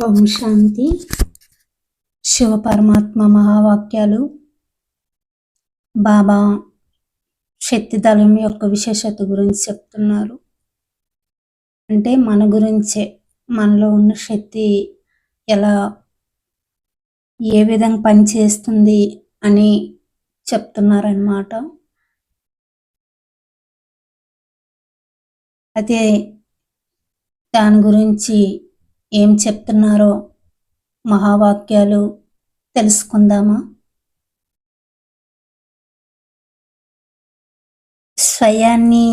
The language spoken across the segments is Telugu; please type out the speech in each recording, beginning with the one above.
ఓం శాంతి. శివ పరమాత్మ మహావాక్యాలు. బాబా శక్తిదళం యొక్క విశేషత గురించి చెప్తున్నారు. అంటే మన గురించే మనలో ఉన్న శక్తి ఎలా ఏ విధంగా పనిచేస్తుంది అని చెప్తున్నారన్నమాట. అయితే దాని గురించి ఏం చెప్తున్నారో మహావాక్యాలు తెలుసుకుందామా? స్వయాన్ని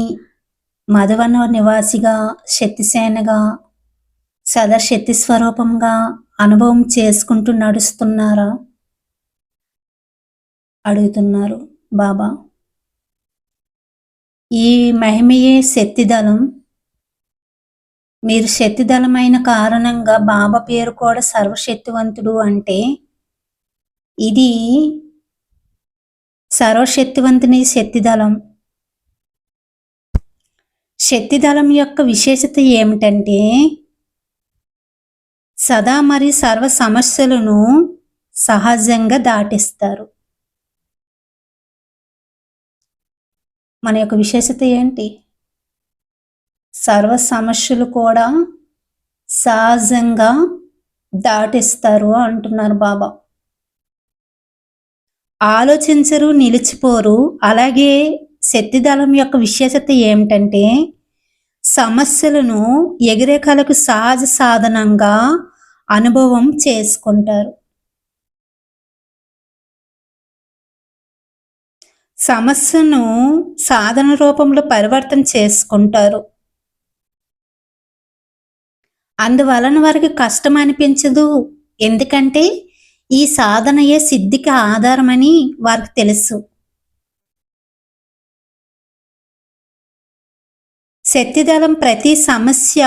మధువన నివాసిగా శక్తిసేనగా సదశక్తి స్వరూపంగా అనుభవం చేసుకుంటూ నడుస్తున్నారా? అడుగుతున్నారు బాబా. ఈ మహిమయే శక్తిదళం మీరు శక్తిదలమైన కారణంగా బాబా పేరు కూడా సర్వశక్తివంతుడు అంటే ఇది సర్వశక్తివంతుని శక్తిదళం శక్తిదళం యొక్క విశేషత ఏమిటంటే సదా మరి సర్వ సమస్యలను సహజంగా దాటిస్తారు. మన యొక్క విశేషత ఏంటి? సర్వ సమస్యలు కూడా సహజంగా దాటిస్తారు అంటున్నారు బాబా. ఆలోచించరు నిలిచిపోరు. అలాగే శక్తిదళం యొక్క విశేషత ఏమిటంటే సమస్యలను ఎగిరే కళకు సహజ సాధనంగా అనుభవం చేసుకుంటారు. సమస్యను సాధన రూపంలో పరివర్తన చేసుకుంటారు. అందువలన వారికి కష్టం అనిపించదు. ఎందుకంటే ఈ సాధనయే సిద్ధికి ఆధారమని వారికి తెలుసు. శక్తిదళం ప్రతి సమస్య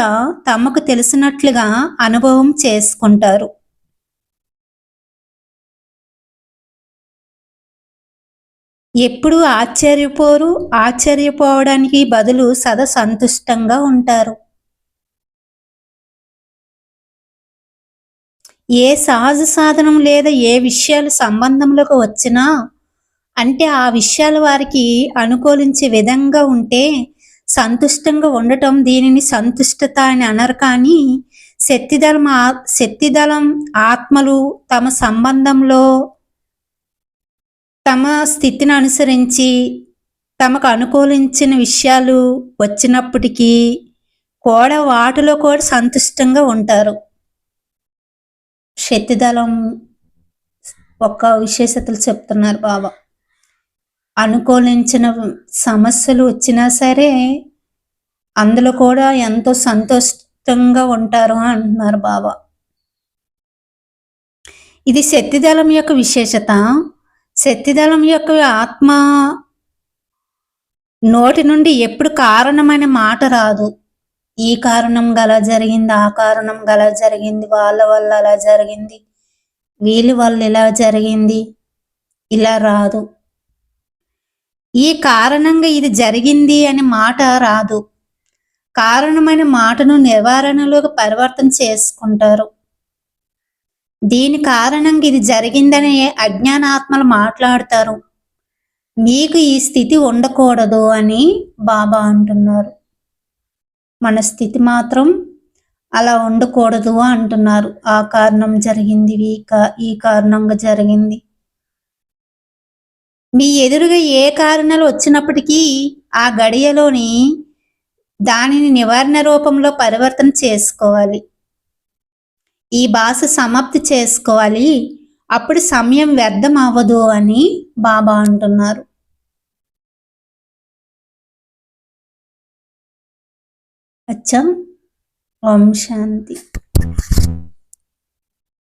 తమకు తెలిసినట్లుగా అనుభవం చేసుకుంటారు. ఎప్పుడూ ఆశ్చర్యపోరు ఆశ్చర్యపోవడానికి బదులు సదా సంతుష్టంగా ఉంటారు. ఏ సహజ సాధనం లేదా ఏ విషయాలు సంబంధంలోకి వచ్చినా అంటే ఆ విషయాలు వారికి అనుకూలించే విధంగా ఉంటే సంతుష్టంగా ఉండటం దీనిని సంతుష్టత అని అనరు. కానీ శక్తిదళం శక్తిదళం ఆత్మలు తమ సంబంధంలో తమ స్థితిని అనుసరించి తమకు అనుకూలించిన విషయాలు వచ్చినప్పటికీ కూడా వాటిలో కూడా సంతుష్టంగా ఉంటారు. శక్తిదళం ఒక విశేషతలు చెప్తున్నారు బాబా. అనుకూలించిన సమస్యలు వచ్చినా సరే అందులో కూడా ఎంతో సంతోషంగా ఉంటారు అంటున్నారు బాబా. ఇది శక్తిదళం యొక్క విశేషత. శక్తిదళం యొక్క ఆత్మ నోటి నుండి ఎప్పుడు కారణమైన మాట రాదు. ఈ కారణం గల జరిగింది ఆ కారణం గల జరిగింది వాళ్ళ వల్ల అలా జరిగింది. వీళ్ళ వల్ల ఇలా జరిగింది ఇలా రాదు. ఈ కారణంగా ఇది జరిగింది అనే మాట రాదు. కారణమైన మాటను నివారణలోకి పరివర్తన చేసుకుంటారు. దీని కారణంగా ఇది జరిగిందని అజ్ఞానాత్మలు మాట్లాడతారు. మీకు ఈ స్థితి ఉండకూడదు అని బాబా అంటున్నారు. మన స్థితి మాత్రం అలా ఉండకూడదు అంటున్నారు. ఆ కారణం జరిగింది ఈ కారణంగా జరిగింది. మీ ఎదురుగా ఏ కారణాలు వచ్చినప్పటికీ ఆ గడియలోని దానిని నివారణ రూపంలో పరివర్తన చేసుకోవాలి. ఈ భాష సమాప్తి చేసుకోవాలి. అప్పుడు సమయం వ్యర్థం అవ్వదు అని బాబా అంటున్నారు. अच्छा ओम शांति।